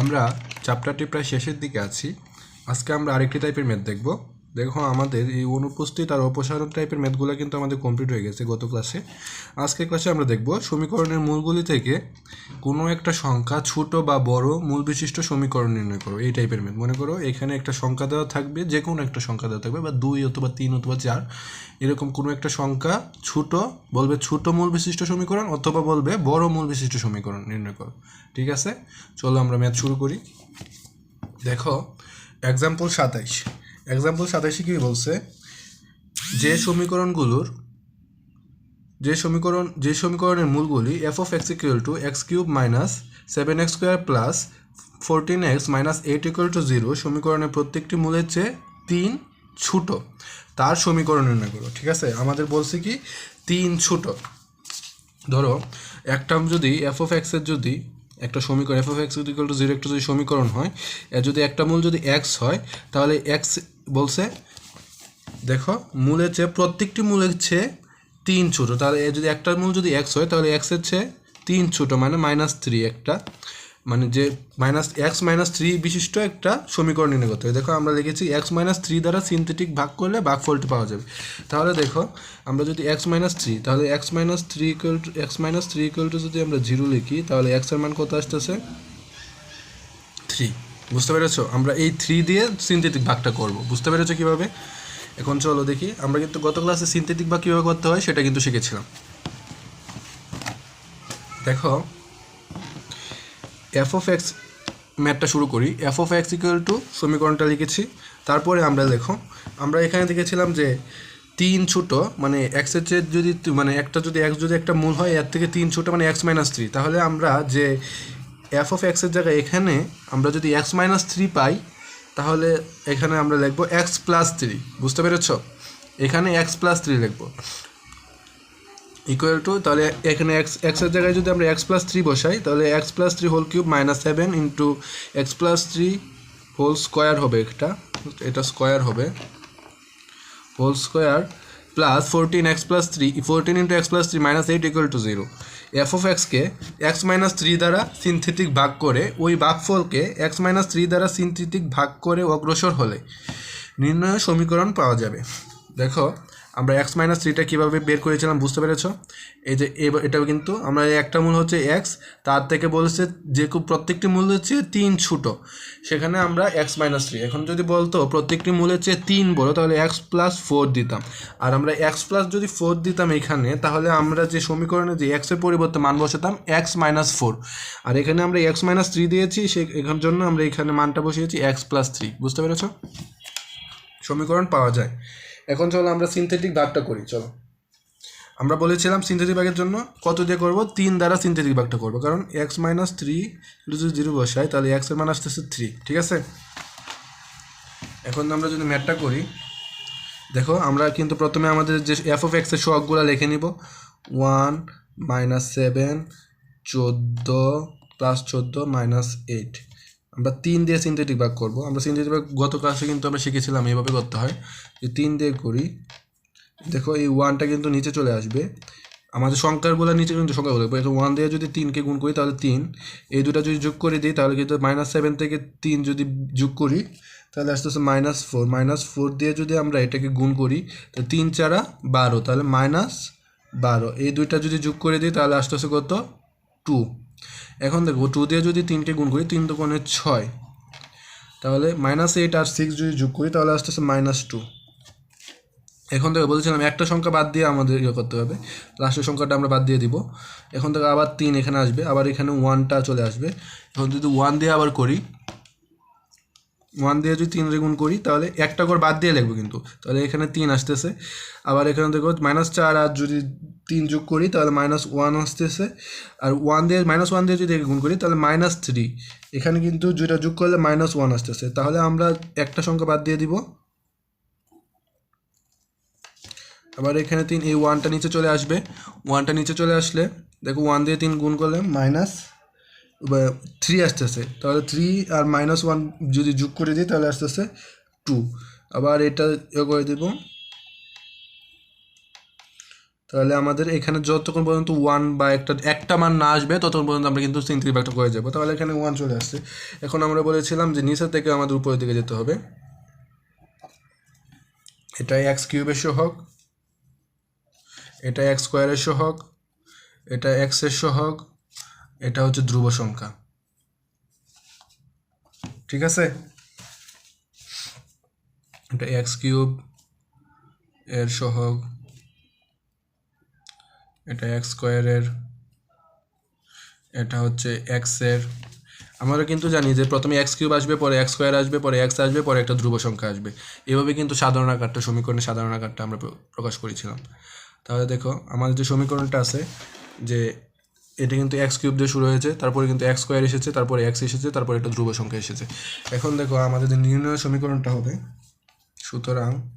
আমরা চ্যাপ্টারটি প্রায় শেষের দিকে আছি। আজকে আমরা আরেকটি টাইপের ম্যাথ দেখব। দেখো, আমাদের এই অনুপস্থিত আর অপসারণ টাইপের ম্যাথগুলো কিন্তু আমাদের কমপ্লিট হয়ে গেছে গত ক্লাসে আজকের ক্লাসে আমরা দেখব, সমীকরণের মূলগুলি থেকে কোনো একটা সংখ্যা ছোট বা বড় মূল বিশিষ্ট সমীকরণ নির্ণয় করো, এই টাইপের ম্যাথ মনে করো, এখানে একটা সংখ্যা দেওয়া থাকবে যে কোনো একটা সংখ্যা দেওয়া থাকবে, বা দুই অথবা তিন অথবা চার, এরকম কোনো একটা সংখ্যা ছোট, বলবে ছোট মূল বিশিষ্ট সমীকরণ অথবা বলবে বড় মূল বিশিষ্ট সমীকরণ নির্ণয় করো। ঠিক আছে? চলো আমরা ম্যাথ শুরু করি। দেখো এক্সাম্পল সাতাইশ। এক্সাম্পল সাতাইশে কী বলছে? যে সমীকরণগুলোর, যে সমীকরণ, যে সমীকরণের মূলগুলি F of X equal to X cube minus seven X square plus fourteen X minus eight equal to zero সমীকরণের প্রত্যেকটি মূলের চেয়ে তিন ছোট। তার সমীকরণ নির্ণয় করো, ঠিক আছে? আমাদের বলছে কি, তিন ছোট। ধরো, একটা যদি এফ অফ এক্সের যদি, একটা সমীকরণ F of X equal to zero একটা যদি সমীকরণ হয়, এর যদি একটা মূল যদি এক্স হয়, তাহলে এক্স বলছে, দেখো, মূলের চেয়ে প্রত্যেকটি মূলের চেয়ে তিন ছোট। তাহলে যদি একটা মূল যদি এক্স হয়, তাহলে এক্সের চেয়ে তিন ছোট মানে মাইনাস থ্রি একটা। মানে যে মাইনাস এক্স মাইনাস থ্রি বিশিষ্ট একটা সমীকরণ নির্ণয় করতে হবে। দেখো, আমরা লিখেছি এক্স মাইনাস থ্রি দ্বারা সিনথেটিক ভাগ করলে ভাগ ভাগফলটি পাওয়া যাবে। তাহলে দেখো, আমরা যদি এক্স মাইনাস থ্রি তাহলে X minus three equal to X minus three equal to যদি আমরা জিরো লিখি, তাহলে এক্সের মান কত আসতেছে? থ্রি বুঝতে পেরেছ? আমরা এই থ্রি দিয়ে সিনথেটিক ভাগটা করব। বুঝতে পেরেছ কীভাবে? এখন চলো দেখি। আমরা কিন্তু গত ক্লাসে সিনথেটিক ভাগ কীভাবে করতে হয়, সেটা কিন্তু শিখেছিলাম। দেখো এফ অফ এক্স ম্যাথটা শুরু করি। F of X equal to সমীকরণটা লিখেছি। তারপরে আমরা দেখো, আমরা এখানে দেখেছিলাম যে তিন ছোট মানে এক্সের চেয়ে যদি মানে একটা যদি এক্স যদি একটা মূল হয়, এর থেকে তিন ছোট মানে এক্স মাইনাস থ্রি তাহলে আমরা যে এফ অফ এক্সের জায়গায় এখানে আমরা যদি এক্স মাইনাস থ্রি পাই, তাহলে এখানে আমরা লিখব এক্স প্লাস থ্রি বুঝতে পেরেছ? এখানে এক্স প্লাস থ্রি লিখব। ইকুয়াল টু তাহলে এখানে এক্স এক্সের জায়গায় যদি আমরা এক্স প্লাস থ্রি বসাই, তাহলে X plus three whole cube minus seven into X plus three whole square হবে একটা। এটা স্কোয়ার হবে। Whole square plus fourteen X plus three fourteen into X plus three minus eight equal to zero F of এক্সকে x minus three দ্বারা synthetic ভাগ করে, ওই ভাগফলকে এক্স মাইনাস থ্রি দ্বারা সিনথেটিক ভাগ করে অগ্রসর হলে নির্ণয় সমীকরণ পাওয়া যাবে। দেখো আমরা এক্স মাইনাস থ্রিটা কীভাবে বের করেছিলাম বুঝতে পেরেছ? এই যে এটা কিন্তু আমরা একটা মূল হচ্ছে এক্স তার থেকে বলেছে যে প্রত্যেকটি মূল হচ্ছে তিন ছোটো। সেখানে আমরা এক্স মাইনাস থ্রি এখন যদি বলতো প্রত্যেকটি মূলের চেয়ে তিন বলো তাহলে এক্স প্লাস ফোর দিতাম। আর আমরা এক্স প্লাস যদি ফোর দিতাম এখানে, তাহলে আমরা যে সমীকরণে যে এক্সের পরিবর্তে মান বসাতাম এক্স মাইনাস ফোর আর এখানে আমরা এক্স মাইনাস থ্রি দিয়েছি, সে এখান জন্য আমরা এখানে মানটা বসিয়েছি এক্স প্লাস থ্রি বুঝতে পেরেছ? সমীকরণ পাওয়া যায়। এখন চলো আমরা সিনথেটিক ভাগটা করি, চলো। আমরা বলেছিলাম সিনথেটিক ভাগের জন্য কত দিয়ে করব? তিন দ্বারা সিনথেটিক ভাগটা করব, কারণ এক্স মাইনাস থ্রি যদি জিরো বসাই তাহলে এক্সের মান আসতেছে থ্রি ঠিক আছে? এখন আমরা যদি ম্যাথটা করি, দেখো আমরা কিন্তু প্রথমে আমাদের যে এফ অফ এক্সের শখগুলো লিখে নিব। ওয়ান মাইনাস সেভেন চোদ্দ প্লাস চোদ্দ মাইনাস এইট আমরা তিন দিয়ে সিনথেটিক ভাগ করব। আমরা সিনথেটিক ভাগ গত ক্লাসে কিন্তু আমরা শিখেছিলাম, এইভাবে করতে হয়। যে তিন দিয়ে করি। দেখো, এই ওয়ানটা কিন্তু নিচে চলে আসবে। আমাদের সংখ্যারগুলো নিচে কিন্তু সংখ্যা বলবে তো ওয়ান দিয়ে যদি তিনকে গুণ করি, তাহলে তিন। এই দুটো যদি যোগ করে দিই, তাহলে কিন্তু মাইনাস সেভেন থেকে তিন যদি যোগ করি, তাহলে আসতেছে মাইনাস ফোর মাইনাস ফোর দিয়ে যদি আমরা এটাকে গুণ করি তো তিন চারা বারো। তাহলে মাইনাস বারো। এই দুইটা যদি যোগ করে দিই, তাহলে আসতেছে কত? টু এখন দেখো টু দিয়ে যদি তিনটে গুণ করি, তিন দোকানে ছয়। তাহলে মাইনাস এইট আর সিক্স যদি যোগ করি, তাহলে আসতেছে মাইনাস টু এখন থেকে বলছিলাম, একটা সংখ্যা বাদ দিয়ে আমাদের ইয়ে করতে হবে। লাস্টের সংখ্যাটা আমরা বাদ দিয়ে দিব। এখন থেকে আবার তিন এখানে আসবে, আবার এখানে ওয়ানটা চলে আসবে। এখন যদি ওয়ান দিয়ে আবার করি ওয়ান দিয়ে যদি তিন গুণ করি, তাহলে একটা করে বাদ দিয়ে লিখব কিন্তু। তাহলে এখানে তিন আসতেছে। আবার এখানে দেখো মাইনাস চার আর যদি তিন যোগ করি, তাহলে মাইনাস ওয়ান আসতেছে। আর ওয়ান দিয়ে মাইনাস ওয়ান দিয়ে যদি গুণ করি, তাহলে মাইনাস থ্রি এখানে কিন্তু যেটা যোগ করলে মাইনাস ওয়ান আসতেছে। তাহলে আমরা একটা সংখ্যা বাদ দিয়ে দিব। আবার এখানে তিন, এই ওয়ানটা নিচে চলে আসবে। ওয়ানটা নিচে চলে আসলে, দেখো ওয়ান দিয়ে তিন গুণ করলে মাইনাস থ্রি আসতেছে তাহলে থ্রি আর মাইনাস ওয়ান যদি যোগ করে দিই, তাহলে আসতেছে টু আবার এটা ইয়ে করে দেব। তাহলে আমাদের এখানে যতক্ষণ পর্যন্ত ওয়ান বা একটা একটা মান না আসবে, ততক্ষণ পর্যন্ত আমরা কিন্তু সিনথেটিক ভেক্টর করে যাব। তাহলে এখানে ওয়ান চলে আসছে। এখন আমরা বলেছিলাম যে নিচের থেকে আমাদের উপরের দিকে যেতে হবে। এটা এক্স কিউবের সহগ এটা এক্স স্কোয়ারের সহগ, এটা এক্সের সহগ এটা হচ্ছে ধ্রুব সংখ্যা। ঠিক আছে? এটা এক্স কিউব এর সহগ, এটা এক্স স্কোয়ারের এটা হচ্ছে এক্সের। আমরা কিন্তু জানি যে প্রথমে এক্স কিউব আসবে, পরে এক্স স্কোয়ার আসবে, পরে এক্স আসবে, পরে একটা ধ্রুব সংখ্যা আসবে। এভাবে কিন্তু সাধারণ আকারটা, সমীকরণের সাধারণ আকারটা আমরা প্রকাশ করেছিলাম। তাহলে দেখো, আমাদের যে সমীকরণটা আছে, যে এটা কিন্তু এক্স কিউব দিয়ে শুরু হয়েছে, তারপরে কিন্তু এক্স স্কোয়ার এসেছে, তারপরে এক্স এসেছে, তারপরে একটা ধ্রুব সংখ্যা এসেছে। এখন দেখো আমাদের যে নির্ণয় সমীকরণটা হবে, সুতরাং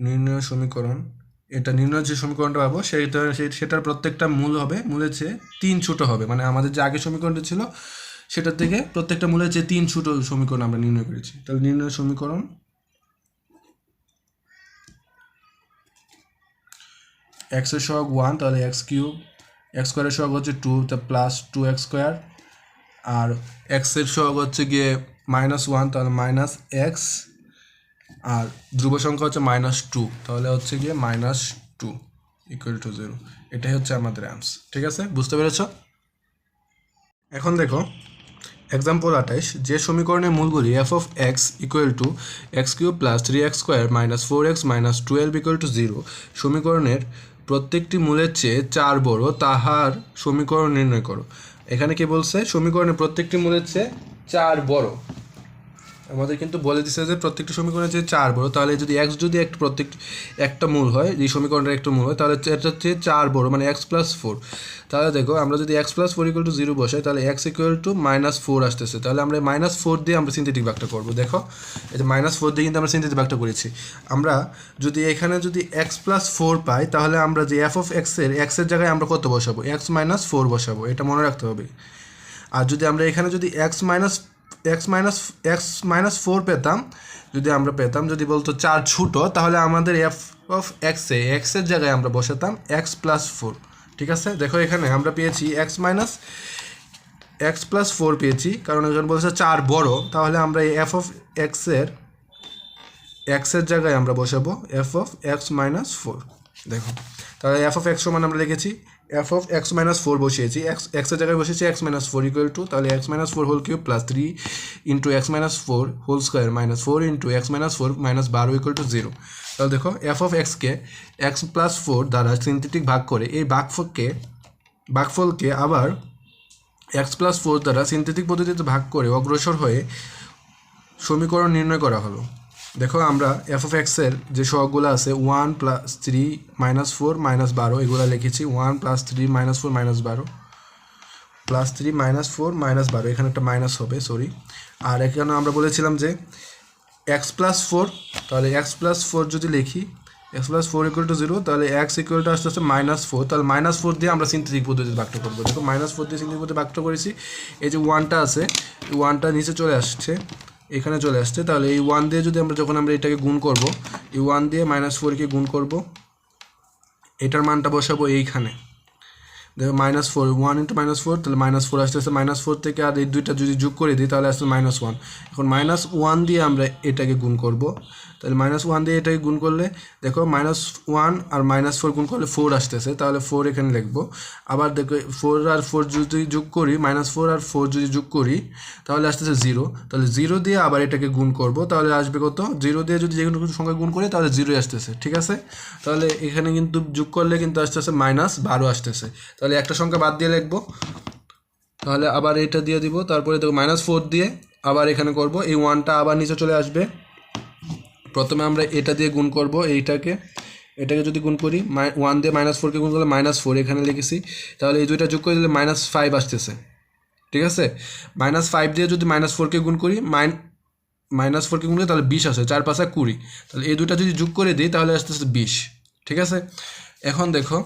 নির্ণয় সমীকরণ, এটা নির্ণয় যে সমীকরণটা পাবো, সেইটা, সেই- সেটার প্রত্যেকটা মূল হবে, মূলের চেয়ে তিন ছোট হবে। মানে আমাদের যে আগের সমীকরণটা ছিল, সেটার থেকে প্রত্যেকটা মূলের চেয়ে তিন ছোট সমীকরণ আমরা নির্ণয় করেছি। তাহলে নির্ণয় সমীকরণ এক্সের সহগ ওয়ান তাহলে এক্স কিউব এক্স স্কোয়ারের সহগ হচ্ছে টু, তা প্লাস টু এক্স স্কোয়ার। আর এক্সের সহগ হচ্ছে গিয়ে মাইনাস ওয়ান তাহলে মাইনাস এক্স আর ধ্রুব সংখ্যা হচ্ছে মাইনাস টু তাহলে হচ্ছে গিয়ে minus two equal to zero এটাই হচ্ছে আমাদের অ্যান্স ঠিক আছে? বুঝতে পেরেছ? এখন দেখো এক্সাম্পল আঠাইশ, যে সমীকরণের মূলগুলি F of X equal to X cube plus three X square minus four X minus twelve equal to zero সমীকরণের প্রত্যেকটি মূলের চেয়ে চার বড়, তাহার সমীকরণ নির্ণয় করো। এখানে কি বলছে? সমীকরণে প্রত্যেকটি মূলের চেয়ে চার বড়। আমাদের কিন্তু বলে দিচ্ছে যে প্রত্যেকটা সমীকরণের যে চার বড়, তাহলে যদি এক্স যদি একটা প্রত্যেক, একটা মূল হয়, এই সমীকরণের একটা মূল হয়, তাহলে এটা হচ্ছে চার বড় মানে এক্স প্লাস ফোর তাহলে দেখো, আমরা যদি X plus four equal to zero বসাই, তাহলে X equal to minus four আসতেছে। তাহলে আমরা মাইনাস ফোর দিয়ে আমরা সিনথেটিক ভাগটা করব। দেখো যে মাইনাস ফোর দিয়ে কিন্তু আমরা সিনথেটিক ভাগটা করেছি। আমরা যদি এখানে যদি এক্স প্লাস ফোর পাই, তাহলে আমরা যে এফ অফ এক্সের এক্সের জায়গায় আমরা কত বসাবো? এক্স মাইনাস ফোর বসাবো, এটা মনে রাখতে হবে। আর যদি আমরা এখানে যদি X minus X minus X minus four পেতাম, যদি আমরা পেতাম, যদি বলতো চার ছোটো, তাহলে আমাদের এফ অফ এক্সে এক্সের জায়গায় আমরা বসাতাম এক্স প্লাস ফোর ঠিক আছে? দেখো এখানে আমরা পেয়েছি X minus X plus four পেয়েছি, কারণ এখানে বলছে চার বড়, তাহলে আমরা এই এফ অফ এক্সের এক্সের জায়গায় আমরা বসাবো F of X minus four দেখো। তাহলে এফ অফ এক্স সমান আমরা লিখেছি F of X minus four বসিয়েছি এক্স এক্সের জায়গায় বসেছি X minus four equal to তাহলে X minus four whole cube plus three into X minus four whole square minus four into X minus four minus বারো equal to zero তাহলে দেখো F of এক্সকে x plus four দ্বারা synthetic ভাগ করে, এই ভাগফলকে ভাগফলকে আবার এক্স প্লাস ফোর দ্বারা সিনথেটিক পদ্ধতিতে ভাগ করে অগ্রসর হয়ে সমীকরণ নির্ণয় করা হলো। দেখো আমরা এফ অফ এক্সের যে সহগগুলো আছে one plus three minus four minus বারো, এগুলো লিখেছি one plus three minus four minus বারো plus three minus four minus বারো, এখানে একটা মাইনাস হবে সরি আর এখানে আমরা বলেছিলাম যে এক্স প্লাস ফোর তাহলে এক্স প্লাস ফোর যদি লিখি X plus four equal to zero তাহলে এক্স ইকুয়াল টু আসতে আসতে মাইনাস ফোর তাহলে মাইনাস ফোর দিয়ে আমরা সিনথেটিক পদ্ধতিতে ভাগটা করব। দেখো মাইনাস ফোর দিয়ে সিনথেটিক পদ্ধতি ভাগটা করেছি, এই যে ওয়ানটা আছে ওয়ানটা নিচে চলে আসছে এখানে চলে আসছে। তাহলে এই ওয়ান দিয়ে যদি আমরা যখন আমরা এটাকে গুণ করব, এই ওয়ান দিয়ে মাইনাস ফোরকে গুণ করব, এটার মানটা বসাবো এইখানে। দেখো minus four one into minus four তাহলে মাইনাস ফোর আসতে আসতে মাইনাস ফোর থেকে আর এই দুইটা যদি যোগ করে দিই, তাহলে আসতে মাইনাস ওয়ান এখন মাইনাস ওয়ান দিয়ে আমরা এটাকে গুণ করব। তাহলে মাইনাস ওয়ান দিয়ে এটাকে গুণ করলে, দেখো মাইনাস ওয়ান আর মাইনাস ফোর গুণ করলে ফোর আসতেছে তাহলে ফোর এখানে লিখব। আবার দেখো ফোর আর ফোর যদি যোগ করি মাইনাস ফোর আর ফোর যদি যোগ করি, তাহলে আসতেছে জিরো তাহলে জিরো দিয়ে আবার এটাকে গুণ করব, তাহলে আসবে কত? জিরো দিয়ে যদি যে কোনো কিছু সংখ্যা গুণ করি, তাহলে জিরোই আসতেছে ঠিক আছে? তাহলে এখানে কিন্তু যোগ করলে কিন্তু আসতেছে মাইনাস বারো আসতেছে তাহলে একটা সংখ্যা বাদ দিয়ে লিখব। তাহলে আবার এটা দিয়ে দিব, তারপরে দেখো মাইনাস ফোর দিয়ে আবার এখানে করব। এই ওয়ানটা আবার নিচে চলে আসবে। প্রথমে আমরা এটা দিয়ে গুণ করব, এইটাকে। এটাকে যদি গুণ করি ওয়ান দিয়ে মাইনাস ফোরকে গুণ করলে মাইনাস ফোর এখানে লিখেছি। তাহলে এই দুইটা যোগ করে দিলে মাইনাস ফাইভ আসতেছে। ঠিক আছে? মাইনাস ফাইভ দিয়ে যদি মাইনাস ফোরকে গুণ করি মাইন মাইনাস ফোরকে গুণ করি, তাহলে বিশ আসে, চার পাঁচা কুড়ি। তাহলে এই দুইটা যদি যোগ করে দিই, তাহলে আসতেছে বিশ। ঠিক আছে? এখন দেখো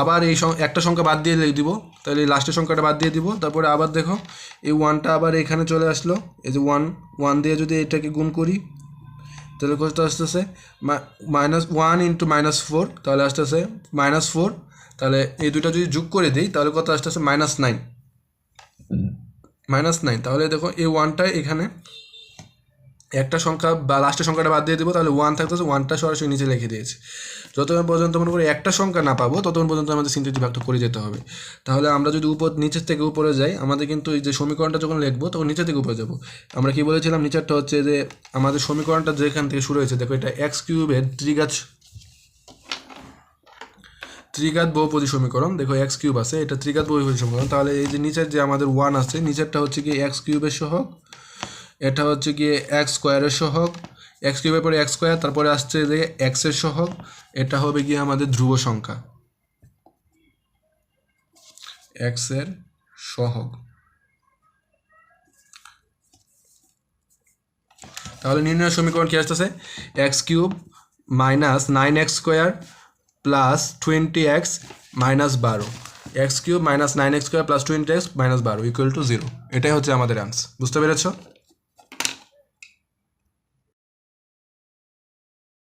আবার এই একটা সংখ্যা বাদ দিয়ে দিব। তাহলে লাস্টের সংখ্যাটা বাদ দিয়ে দিব। তারপরে আবার দেখো, এই ওয়ানটা আবার এখানে চলে আসলো। এই যে ওয়ান ওয়ান দিয়ে যদি এটাকে গুণ করি, তাহলে কত আসতেছে? Minus one into minus four তাহলে আসতেছে মাইনাস ফোর তাহলে এই দুটা যদি যোগ করে দিই, তাহলে কত আসতেছে? মাইনাস নাইন মাইনাস নাইন তাহলে দেখো, এই ওয়ানটা এখানে একটা সংখ্যা বা লাস্টের সংখ্যাটা বাদ দিয়ে দেবো, তাহলে ওয়ান থাকতেছে ওয়ানটা সরাসরি নিচে লিখে দিয়েছে। যতক্ষণ পর্যন্ত মনে করি একটা সংখ্যা না পাবো, ততক্ষণ পর্যন্ত আমাদের সিনথেটিক ভাগটা করে যেতে হবে। তাহলে আমরা যদি উপর, নিচের থেকে উপরে যাই, আমাদের কিন্তু এই যে সমীকরণটা যখন লিখব, তখন নিচে থেকে উপরে যাব। আমরা কি বলেছিলাম, নিচেরটা হচ্ছে যে আমাদের সমীকরণটা যেখান থেকে শুরু হয়েছে, দেখো এটা এক্স কিউবের ত্রিগাছ ত্রিঘাত বহুপদী সমীকরণ, দেখো এক্স কিউব আছে, এটা ত্রিঘাত বহুপদী সমীকরণ, তাহলে এই যে নিচের যে আমাদের ওয়ান আছে, নিচেরটা হচ্ছে কি এক্স কিউবের সহগ এটা হচ্ছে গিয়ে এক্স স্কোয়ারের সহগ। এক্স কিউবের পরে এক্স স্কোয়ার তারপরে আসছে যে এক্সের সহগ। এটা হবে গিয়ে আমাদের ধ্রুব সংখ্যা। এক্সের সহগ। তাহলে নির্ণয় সমীকরণ কি আসতেছে? X cube minus nine X square plus twenty X minus বারো। X cube minus nine X square plus twenty X minus বারো ইকুয়াল টু জিরো এটাই হচ্ছে আমাদের অ্যান্স বুঝতে পেরেছ?